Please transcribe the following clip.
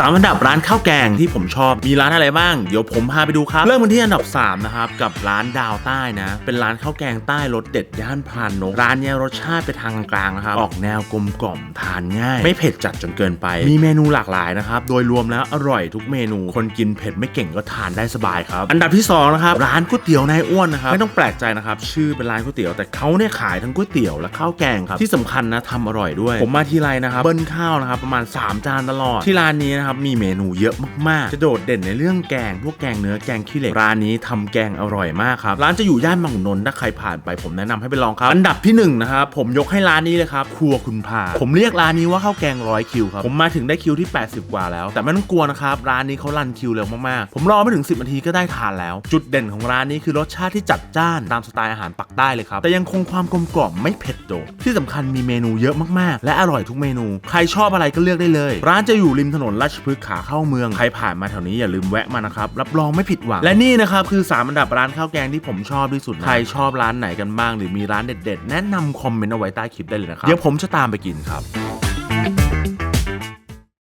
สามอันดับร้านข้าวแกงที่ผมชอบมีร้านอะไรบ้าง เดี๋ยวผมพาไปดูครับ เริ่มกันที่อันดับ 3 นะครับ กับร้านดาวใต้นะ เป็นร้านข้าวแกงใต้รสเด็ดย่านพานนก ร้านเนี้ยรสชาติไปทางกลางนะครับ ออกแนวกลมกล่อมทานง่าย ไม่เผ็ดจัดจนเกินไป มีเมนูหลากหลายนะครับ โดยรวมแล้วอร่อยทุกเมนู คนกินเผ็ดไม่เก่งก็ทานได้สบายครับ อันดับที่สองนะครับร้านก๋วยเตี๋ยวนายอ้วนนะครับ ไม่ต้องแปลกใจนะครับชื่อเป็นร้านก๋วยเตี๋ยวแต่เขาเนี่ยขายทั้งก๋วยเตี๋ยวและข้าวแกงครับที่สำคัญนะทำอร่อยด้วย ผมมาทีไรนะครับเบิ้ลข้าวนะครับประมาณ 3 จานตลอดที่ร้านนี้นะครับมีเมนูเยอะมากๆ จะโดดเด่นในเรื่องแกง พวกแกงเนื้อแกงขี้เหล็กร้านนี้ทำแกงอร่อยมากครับ ร้านจะอยู่ย่านบางนนท์ถ้าใครผ่านไปผมแนะนำให้ไปลองครับ อันดับที่หนึ่งนะครับผมยกให้ร้านนี้เลยครับครัวคุณพา ผมเรียกร้านนี้ว่าข้าวแกงร้อยคิวครับผมมาถึงได้คิวที่ 80 กว่าแล้ว แต่ไม่ต้องกลัวนะครับร้านนี้เขารันคิวเร็วมากๆผมรอไม่ถึง 10นาทีก็ได้ทานแล้ว จุดเด่นของร้านนี้คือรสชาติที่จัดจ้านตามสไตล์อาหารปักใต้เลยครับแต่ยังคงความกลมกล่อมไม่เผ็ดโดดที่สำคัญมีเมนูเยอะมากๆ และอร่อยทุกเมนู ใครชอบอะไรก็เลือกได้เลย ร้านจะอยู่ริมถนนราชพฤกษ์ขาเข้าเมือง ใครผ่านมาแถวนี้อย่าลืมแวะมานะครับ รับรองไม่ผิดหวัง และนี่นะครับคือสามอันดับร้านข้าวแกงที่ผมชอบที่สุด ใครชอบร้านไหนกันบ้าง หรือมีร้านเด็ดๆ แนะนำคอมเมนต์เอาไว้ใต้คลิปได้เลยนะครับ เดี๋ยวผมจะตามไปกินครับ